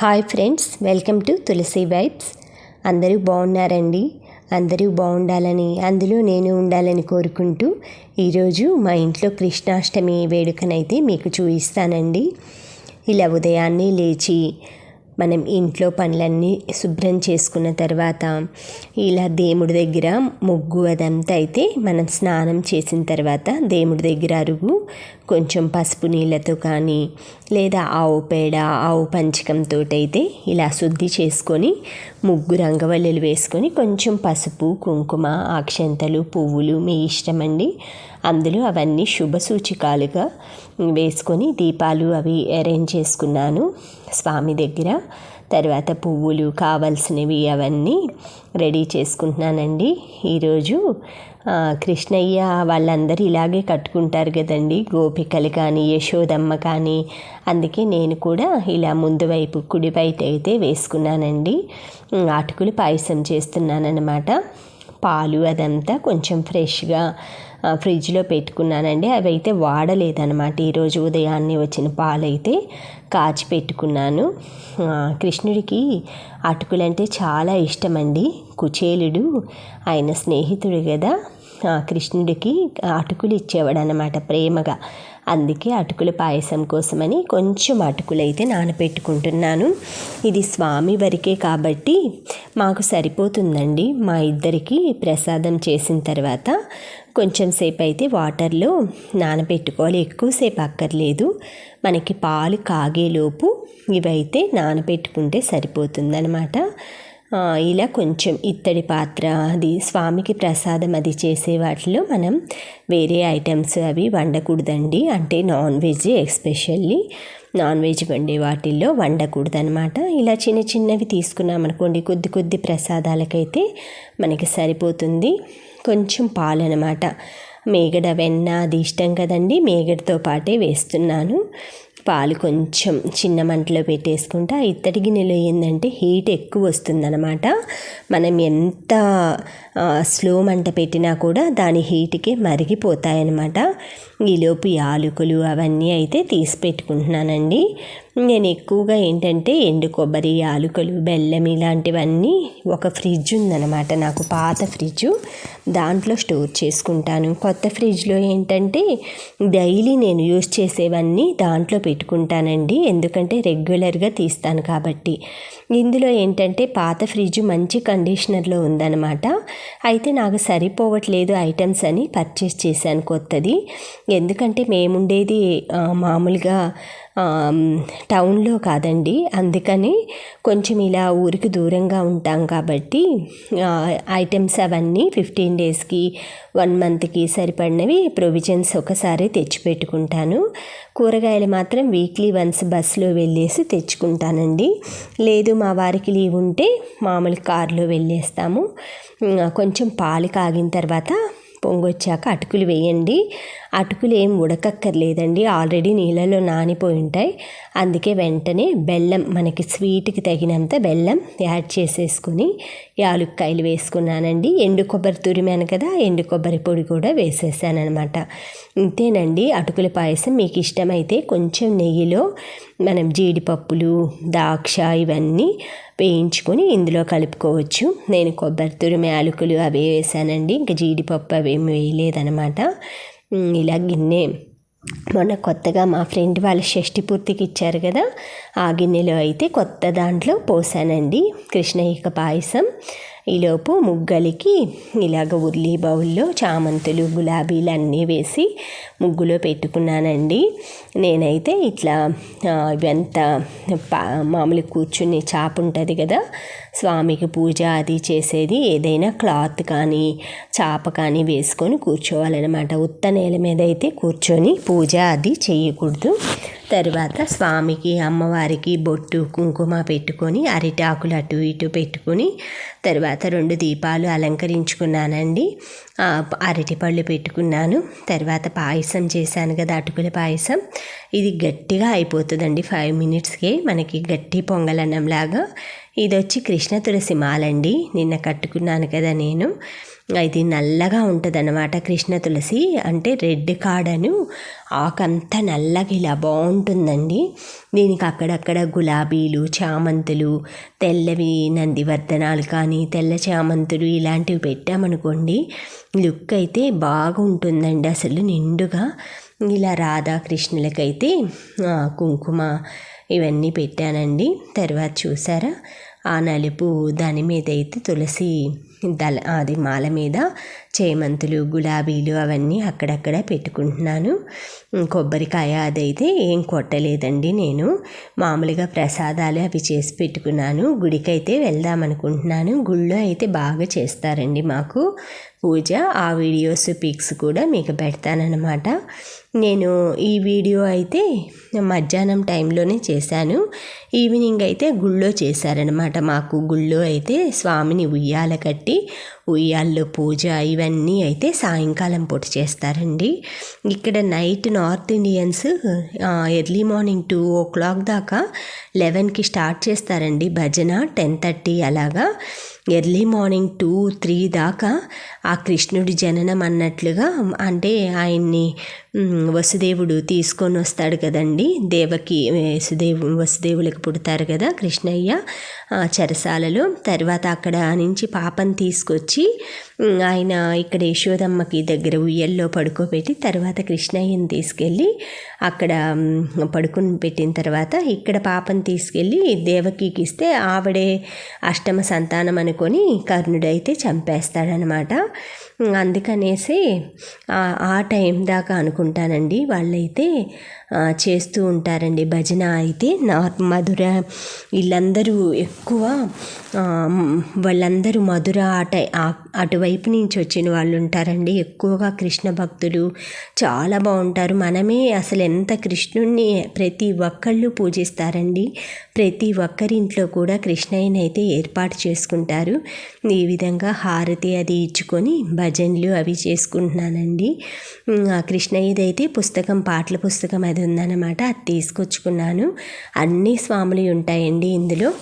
Hi friends welcome to Tulasi vibes. అందరూ బాగున్నారండి? అందరూ బాగుండాలని అందులో నేను ఉండాలని కోరుకుంటూ ఈరోజు మా ఇంట్లో కృష్ణాష్టమి వేడుకనైతే మీకు చూపిస్తానండి. ఇలా ఉదయాన్నే లేచి మనం ఇంట్లో పనులన్నీ శుభ్రం చేసుకున్న తర్వాత ఇలా దేవుడి దగ్గర ముగ్గు అదంతా అయితే మనం స్నానం చేసిన తర్వాత దేవుడి దగ్గర అరుగు కొంచెం పసుపు నీళ్ళతో కానీ లేదా ఆవు పేడ ఆవు పంచకంతో అయితే ఇలా శుద్ధి చేసుకొని ముగ్గు రంగవల్లులు వేసుకొని కొంచెం పసుపు కుంకుమ అక్షంతలు పువ్వులు మీ ఇష్టమండి అందులో అవన్నీ శుభ సూచికాలుగా వేసుకొని దీపాలు అవి అరేంజ్ చేసుకున్నాను. స్వామి దగ్గర. తర్వాత పువ్వులు కావాల్సినవి అవన్నీ రెడీ చేసుకుంటున్నానండి. ఈరోజు కృష్ణయ్య వాళ్ళందరూ ఇలాగే కట్టుకుంటారు కదండి. గోపికలు కానీ యశోదమ్మ కానీ. అందుకే నేను కూడా ఇలా ముందు వైపు కుడి అయితే వేసుకున్నానండి. అటుకులు పాయసం చేస్తున్నానన్నమాట. పాలు అదంతా కొంచెం ఫ్రెష్గా ఫ్రిడ్జ్లో పెట్టుకున్నానండి. అవి అయితే వాడలేదన్నమాట ఈరోజు ఉదయాన్నే వచ్చిన పాలైతే కాచి పెట్టుకున్నాను. కృష్ణుడికి అటుకులంటే చాలా ఇష్టమండి. కుచేలుడు ఆయన స్నేహితుడు కదా కృష్ణుడికి అటుకులు ఇచ్చేవాడు అనమాట ప్రేమగా. అందుకే అటుకుల పాయసం కోసమని కొంచెం అటుకులు అయితే నానబెట్టుకుంటున్నాను ఇది స్వామి వరకే కాబట్టి మాకు సరిపోతుందండి. మా ఇద్దరికి ప్రసాదం చేసిన తర్వాత కొంచెం సేపు అయితే వాటర్లో నానబెట్టుకోవాలి ఎక్కువసేపు అక్కర్లేదు. మనకి పాలు కాగేలోపు ఇవైతే నానబెట్టుకుంటే సరిపోతుందనమాట ఇలా కొంచెం ఇత్తడి పాత్ర అది స్వామికి ప్రసాదం అది చేసే వాటిలో మనం వేరే ఐటమ్స్ అవి వండకూడదండి. అంటే non veg especially non veg వండే వాటిల్లో వండకూడదనమాట ఇలా చిన్న చిన్నవి తీసుకున్నాం అనుకోండి కొద్ది కొద్ది ప్రసాదాలకైతే మనకి సరిపోతుంది. కొంచెం పాలు అనమాట మేగడ వెన్న అది ఇష్టం కదండి మేగడతో పాటే వేస్తున్నాను. పాలు కొంచెం చిన్న మంటలో పెట్టేసుకుంటే. ఆ ఇత్తడి గిన్నెలో ఏంటంటే హీట్ ఎక్కువ వస్తుందన్నమాట. మనం ఎంత స్లో మంట పెట్టినా కూడా దాని హీట్కి మరిగిపోతాయన్నమాట. ఈలోపు యాలకులు అవన్నీ అయితే తీసి పెట్టుకుంటున్నానండి. నేను ఎక్కువగా ఏంటంటే ఎండు కొబ్బరి యాలకులు బెల్లం ఇలాంటివన్నీ ఒక ఫ్రిడ్జ్ ఉందన్నమాట. నాకు పాత ఫ్రిడ్జ్ దాంట్లో స్టోర్ చేసుకుంటాను. కొత్త ఫ్రిడ్జ్లో ఏంటంటే డైలీ నేను యూజ్ చేసేవన్నీ దాంట్లో పెట్టుకుంటానండి. ఎందుకంటే రెగ్యులర్గా తీస్తాను కాబట్టి. ఇందులో ఏంటంటే పాత ఫ్రిడ్జ్ మంచి కండిషనర్లో ఉందన్నమాట. అయితే నాకు సరిపోవట్లేదు ఐటమ్స్ అని పర్చేస్ చేశాను కొత్తది. ఎందుకంటే మేముండేది మామూలుగా టౌన్లో కాదండి. అందుకని కొంచెం ఇలా ఊరికి దూరంగా ఉంటాం కాబట్టి ఐటమ్స్ అవన్నీ ఫిఫ్టీన్ డేస్కి వన్ మంత్కి సరిపడినవి ప్రొవిజన్స్ ఒకసారి తెచ్చిపెట్టుకుంటాను. కూరగాయలు మాత్రం వీక్లీ వన్స్ బస్సులో వెళ్ళేసి తెచ్చుకుంటానండి. లేదు మా వారికి లీవ్ ఉంటే మామూలు కారులో వెళ్ళేస్తాము. కొంచెం పాలు కాగిన తర్వాత పొంగొచ్చాక అటుకులు వేయండి. అటుకులు ఏం ఉడకక్కర్లేదండి. ఆల్రెడీ నీళ్ళలో నానిపోయి ఉంటాయి. అందుకే వెంటనే బెల్లం మనకి స్వీట్కి తగినంత బెల్లం యాడ్ చేసేసుకుని యాలుక్కాయలు వేసుకున్నానండి. ఎండు కొబ్బరి తురిమాను కదా ఎండు కొబ్బరి పొడి కూడా వేసేసానమాట ఇంతేనండి అటుకుల పాయసం. మీకు ఇష్టమైతే కొంచెం నెయ్యిలో మనం జీడిపప్పులు ద్రాక్ష ఇవన్నీ వేయించుకొని ఇందులో కలుపుకోవచ్చు. నేను కొబ్బరి తురిమి యాలకులు అవి వేసానండి. ఇంకా జీడిపప్పు అవేమి వేయలేదనమాట ఇలా గిన్నె మొన్న కొత్తగా మా ఫ్రెండ్ వాళ్ళ షష్టి పూర్తికి ఇచ్చారు కదా ఆ గిన్నెలో అయితే కొత్త దాంట్లో పోసానండి. కృష్ణయ్యక పాయసం. ఈలోపు ముగ్గలికి ఇలాగ ఉర్లీ బౌల్లో చామంతులు గులాబీలు అన్నీ వేసి ముగ్గులో పెట్టుకున్నానండి. నేనైతే ఇట్లా ఇవంతా మామూలు కూర్చుని చాప ఉంటుంది కదా స్వామికి పూజ అది చేసేది ఏదైనా క్లాత్ కానీ చాప కానీ వేసుకొని కూర్చోవాలన్నమాట. ఉత్త నేల మీద అయితే కూర్చొని పూజ అది చేయకూడదు. తర్వాత స్వామికి అమ్మవారికి బొట్టు కుంకుమ పెట్టుకొని అరిటాకులు అటు ఇటు పెట్టుకొని తర్వాత రెండు దీపాలు అలంకరించుకున్నానండి. అరటిపళ్ళు పెట్టుకున్నాను. తర్వాత పాయసం చేశాను కదా అటుకుల పాయసం. ఇది గట్టిగా అయిపోతుందండి. ఫైవ్ మినిట్స్కే మనకి గట్టి పొంగలన్నంలాగా ఇది వచ్చి కృష్ణ తులసి మాలండి. నిన్న కట్టుకున్నాను కదా నేను. ఇది నల్లగా ఉంటుందన్నమాట కృష్ణ తులసి. అంటే రెడ్ కాడను ఆకంతా నల్లగా ఇలా బాగుంటుందండి. దీనికి అక్కడక్కడ గులాబీలు చామంతులు తెల్లవి నందివర్ధనాలు కానీ తెల్ల చామంతులు ఇలాంటివి పెట్టామనుకోండి లుక్ అయితే బాగుంటుందండి అసలు నిండుగా. ఇలా రాధాకృష్ణులకైతే కుంకుమ ఇవన్నీ పెట్టానండి. తర్వాత చూసారా? ఆ నలుపు దాని మీద అయితే తులసి దళ అది మాల మీద చేమంతులు గులాబీలు అవన్నీ అక్కడక్కడ పెట్టుకుంటున్నాను. కొబ్బరికాయ అదైతే ఏం కొట్టలేదండి నేను. మామూలుగా ప్రసాదాలు అవి చేసి పెట్టుకున్నాను. గుడికైతే వెళ్దాం అనుకుంటున్నాను గుళ్ళో అయితే బాగా చేస్తారండి మాకు. పూజ ఆ వీడియోస్ పిక్స్ కూడా మీకు పెడతానన్నమాట. నేను ఈ వీడియో అయితే మధ్యాహ్నం టైంలోనే చేశాను. ఈవినింగ్ అయితే గుళ్ళో చేశారనమాట మాకు. గుళ్ళో అయితే స్వామిని ఉయ్యాల కట్టి ఉయ్యాళ్ళు పూజ ఇవన్నీ అయితే సాయంకాలం పూట చేస్తారండి. ఇక్కడ night north Indians early morning two o'clock దాకా లెవెన్కి స్టార్ట్ చేస్తారండి భజన. టెన్ థర్టీ అలాగా. ఎర్లీ మార్నింగ్ టూ త్రీ దాకా ఆ కృష్ణుడి జననం అన్నట్లుగా అంటే ఆయన్ని వసుదేవుడు తీసుకొని వస్తాడు కదండి. దేవకి వసుదేవు వసుదేవులకు పుడతారు కదా కృష్ణయ్య చెరసాలలో. తర్వాత అక్కడ నుంచి పాపం తీసుకొచ్చి ఆయన ఇక్కడ యశోదమ్మకి దగ్గర ఉయ్యల్లో పడుకోబెట్టి తర్వాత కృష్ణయ్యని తీసుకెళ్ళి అక్కడ పడుకుని పెట్టిన తర్వాత ఇక్కడ పాపం తీసుకెళ్ళి దేవకికి ఇస్తే ఆవిడే అష్టమ సంతానం అనుకొని కర్ణుడైతే చంపేస్తాడనమాట. అందుకనేసి ఆ టైం దాకా అనుకుంటానండి. వాళ్ళైతే చేస్తూ ఉంటారండి భజన. అయితే నార్త్ మధుర వీళ్ళందరూ ఎక్కువ వాళ్ళందరూ మధుర అట అటువైపు నుంచి వచ్చిన వాళ్ళు ఉంటారండి. ఎక్కువగా కృష్ణ భక్తులు చాలా బాగుంటారు. మనమే అసలు ఎంత కృష్ణుణ్ణి ప్రతి ఒక్కళ్ళు పూజిస్తారండి. ప్రతి ఒక్కరింట్లో కూడా కృష్ణయ్యని అయితే ఏర్పాటు చేసుకుంటారు. ఈ విధంగా హారతి అది ఇచ్చుకొని భజనలు అవి చేసుకుంటున్నానండి. కృష్ణయ్యదైతే పుస్తకం పాటల పుస్తకం అది ఉందన్నమాట. అది తీసుకొచ్చుకున్నాను. అన్ని స్వాములు ఉంటాయండి ఇందులో.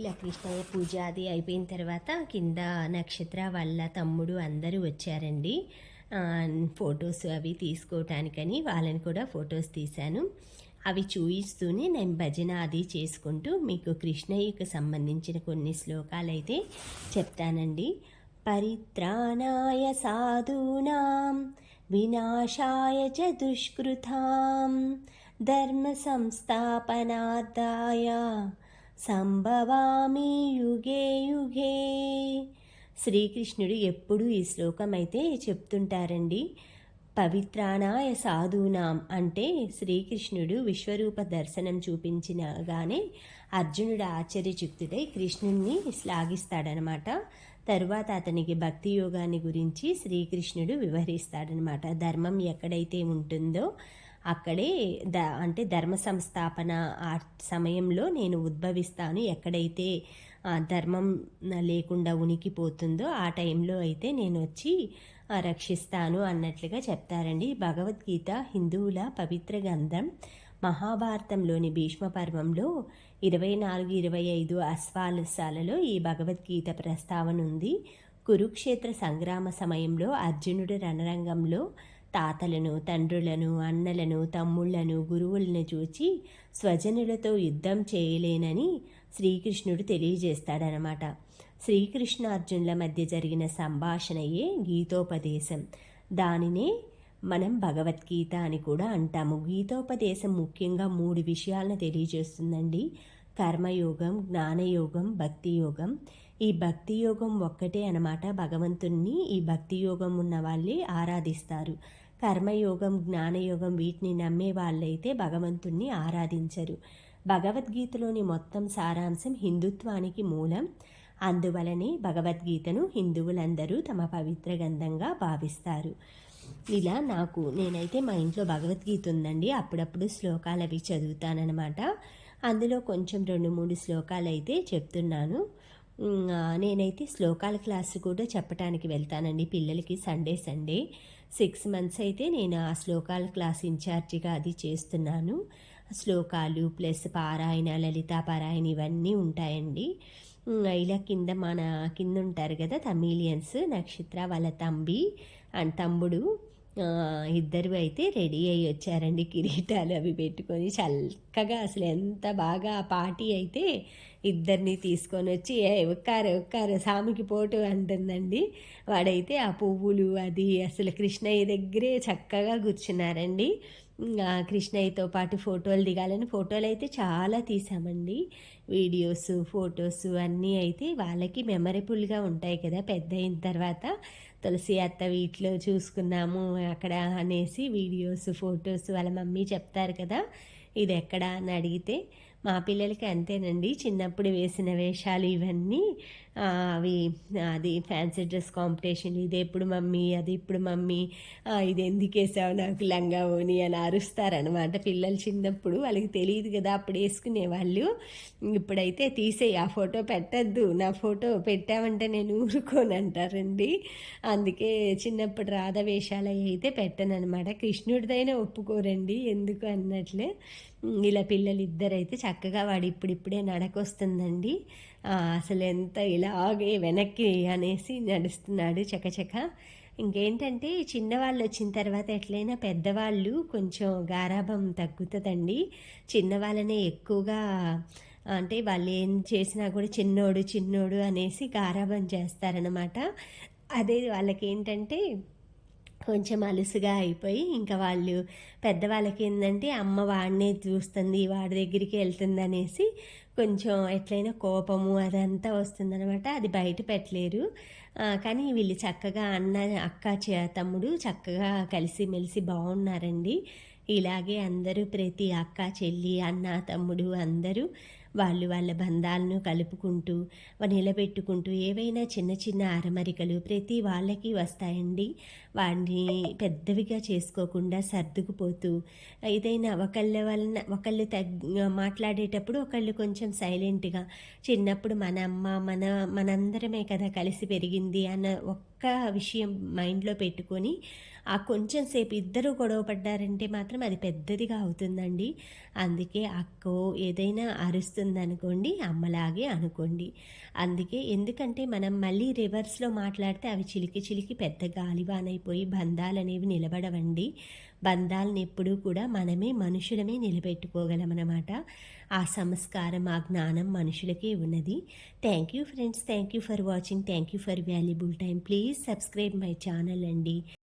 ఇలా కృష్ణయ్య పూజ అది అయిపోయిన తర్వాత కింద నక్షత్ర వాళ్ళ తమ్ముడు అందరూ వచ్చారండి. ఫొటోస్ అవి తీసుకోవటానికని వాళ్ళని కూడా ఫొటోస్ తీశాను. అవి చూయిస్తూనే నేను భజన అది చేసుకుంటూ మీకు కృష్ణయ్యకు సంబంధించిన కొన్ని శ్లోకాలైతే చెప్తానండి. పరిత్రాణాయ సాధూనాం వినాశాయ చ దుష్కృతాం ధర్మ సంస్థాపనాదాయ సంభవామి యుగే యుగే. శ్రీకృష్ణుడు ఎప్పుడూ ఈ శ్లోకం అయితే చెప్తుంటారండి. పవిత్రానాయ సాధూనాం అంటే శ్రీకృష్ణుడు విశ్వరూప దర్శనం చూపించినగానే అర్జునుడు ఆశ్చర్యచుక్తుడై కృష్ణుణ్ణి శ్లాఘిస్తాడనమాట. తరువాత అతనికి భక్తి యోగాన్ని గురించి శ్రీకృష్ణుడు వివరిస్తాడనమాట. ధర్మం ఎక్కడైతే ఉంటుందో అక్కడే ద అంటే ధర్మ సంస్థాపన ఆ సమయంలో నేను ఉద్భవిస్తాను. ఎక్కడైతే ధర్మం లేకుండా ఉనికిపోతుందో ఆ టైంలో అయితే నేను వచ్చి రక్షిస్తాను అన్నట్లుగా చెప్తారండి. భగవద్గీత హిందువుల పవిత్ర గ్రంథం మహాభారతంలోని భీష్మ పర్వంలో ఇరవై నాలుగు ఇరవై ఐదు అశ్వాలసాలలో ఈ భగవద్గీత ప్రస్తావన ఉంది. కురుక్షేత్ర సంగ్రామ సమయంలో అర్జునుడు రణరంగంలో తాతలను తండ్రులను అన్నలను తమ్ముళ్ళను గురువులను చూచి స్వజనులతో యుద్ధం చేయలేనని శ్రీకృష్ణుడు తెలియజేస్తాడనమాట. శ్రీకృష్ణార్జునుల మధ్య జరిగిన సంభాషణయే గీతోపదేశం. దానినే మనం భగవద్గీత అని కూడా అంటాము. గీతోపదేశం ముఖ్యంగా మూడు విషయాలను తెలియజేస్తుందండి. కర్మయోగం జ్ఞానయోగం భక్తియోగం. ఈ భక్తి యోగం ఒక్కటే అనమాట భగవంతుణ్ణి ఈ భక్తి యోగం ఉన్న వాళ్ళే ఆరాధిస్తారు. కర్మయోగం జ్ఞానయోగం వీటిని నమ్మే వాళ్ళైతే భగవంతుణ్ణి ఆరాధించరు. భగవద్గీతలోని మొత్తం సారాంశం హిందుత్వానికి మూలం. అందువలనే భగవద్గీతను హిందువులందరూ తమ పవిత్ర గ్రంథంగా భావిస్తారు. ఇలా నాకు నేనైతే మా ఇంట్లో భగవద్గీత ఉందండి. అప్పుడప్పుడు శ్లోకాలు అవి చదువుతానన్నమాట. అందులో కొంచెం రెండు మూడు శ్లోకాలు అయితే చెప్తున్నాను. నేనైతే శ్లోకాల క్లాస్ కూడా చెప్పడానికి వెళ్తానండి. పిల్లలకి సండే సండే సిక్స్ మంత్స్ అయితే నేను ఆ శ్లోకాల క్లాస్ ఇన్ఛార్జిగా అది చేస్తున్నాను. శ్లోకాలు ప్లస్ పారాయణ లలితా పారాయణ ఇవన్నీ ఉంటాయండి. ఇలా కింద మన కింద ఉంటారు కదా తమిలియన్స్ నక్షత్ర వాళ్ళ తంబి అండ్ తమ్ముడు ఇద్దరు అయితే రెడీ అయ్యి వచ్చారండి కిరీటాలు అవి పెట్టుకొని. చక్కగా అసలు ఎంత బాగా ఆ పార్టీ అయితే ఇద్దరిని తీసుకొని వచ్చి ఏ ఒక్కారు ఒక్కారు సామికి పోటు అంటుందండి. వాడైతే ఆ పువ్వులు అది అసలు కృష్ణయ్య దగ్గరే చక్కగా కూర్చున్నారండి. కృష్ణయ్యతో పాటు ఫోటోలు దిగాలని ఫోటోలు అయితే చాలా తీసామండి. వీడియోస్ ఫొటోస్ అన్నీ అయితే వాళ్ళకి మెమరబుల్గా ఉంటాయి కదా పెద్ద అయిన తర్వాత. తులసి అత్త వీటిలో చూసుకున్నాము అక్కడ అనేసి వీడియోస్ ఫొటోస్ వాళ్ళ మమ్మీ చెప్తారు కదా ఇది ఎక్కడ అని అడిగితే మా పిల్లలకి అంతేనండి. చిన్నప్పుడు వేసిన వేషాలు ఇవన్నీ అవి అది ఫ్యాన్సీ డ్రెస్ కాంపిటీషన్ ఇది ఎప్పుడు మమ్మీ అది ఇప్పుడు మమ్మీ ఇది ఎందుకు వేసావు నాకు లంగా ఓని అని అరుస్తారనమాట పిల్లలు చిన్నప్పుడు. వాళ్ళకి తెలియదు కదా అప్పుడు వేసుకునే వాళ్ళు. ఇప్పుడైతే తీసేయి ఆ ఫోటో పెట్టద్దు నా ఫోటో పెట్టామంటే నేను ఊరుకోను అంటారండి అందుకే చిన్నప్పుడు రాధ వేషాలు అయితే పెట్టను అనమాట కృష్ణుడిదైనా ఒప్పుకోరండి ఎందుకు అన్నట్లే. ఇలా పిల్లలు ఇద్దరైతే చక్కగా వాడు ఇప్పుడిప్పుడే నడకొస్తుందండి. అసలు ఎంత ఇలాగే వెనక్కి అనేసి నడుస్తున్నాడు చకచక. ఇంకేంటంటే చిన్నవాళ్ళు వచ్చిన తర్వాత ఎట్లయినా పెద్దవాళ్ళు కొంచెం గారాభం తగ్గుతుందండి. చిన్నవాళ్ళనే ఎక్కువగా అంటే వాళ్ళు ఏం చేసినా కూడా చిన్నోడు చిన్నోడు అనేసి గారాభం చేస్తారనమాట అదే వాళ్ళకి ఏంటంటే కొంచెం అలుసుగా అయిపోయి ఇంకా వాళ్ళు పెద్దవాళ్ళకి ఏంటంటే అమ్మ వాడినే చూస్తుంది వాడి దగ్గరికి వెళ్తుంది అనేసి కొంచెం ఎట్లయినా కోపము అదంతా వస్తుందనమాట అది బయట పెట్టలేరు. కానీ వీళ్ళు చక్కగా అన్న అక్క చే- తమ్ముడు చక్కగా కలిసిమెలిసి బాగున్నారండి. ఇలాగే అందరూ ప్రతి అక్క చెల్లి అన్న తమ్ముడు అందరూ వాళ్ళు వాళ్ళ బంధాలను కలుపుకుంటూ నిలబెట్టుకుంటూ ఏవైనా చిన్న చిన్న అరమరికలు ప్రతి వాళ్ళకి వస్తాయండి. వాడిని పెద్దవిగా చేసుకోకుండా సర్దుకుపోతూ ఏదైనా ఒకళ్ళ వలన ఒకళ్ళు తగ్గ మాట్లాడేటప్పుడు ఒకళ్ళు కొంచెం సైలెంట్గా చిన్నప్పుడు మన అమ్మ మన మనందరమే కదా కలిసి పెరిగింది అన్న ఒక్క విషయం మైండ్లో పెట్టుకొని ఆ కొంచెం సేపు ఇద్దరు గొడవ పడ్డారంటే మాత్రం అది పెద్దదిగా అవుతుందండి. అందుకే అక్కో ఏదైనా అరుస్తుందనుకోండి అమ్మలాగే అనుకోండి. అందుకే ఎందుకంటే మనం మళ్ళీ రివర్స్లో మాట్లాడితే అవి చిలికి చిలికి పెద్ద గాలివానైపోయి బంధాలు అనేవి నిలబడవండి. బంధాలను ఎప్పుడూ కూడా మనమే మనుషులమే నిలబెట్టుకోగలమన్నమాట. ఆ సంస్కారం ఆ జ్ఞానం మనుషులకే ఉన్నది. Thank you friends thank you for watching thank you for valuable time please subscribe my channel అండి.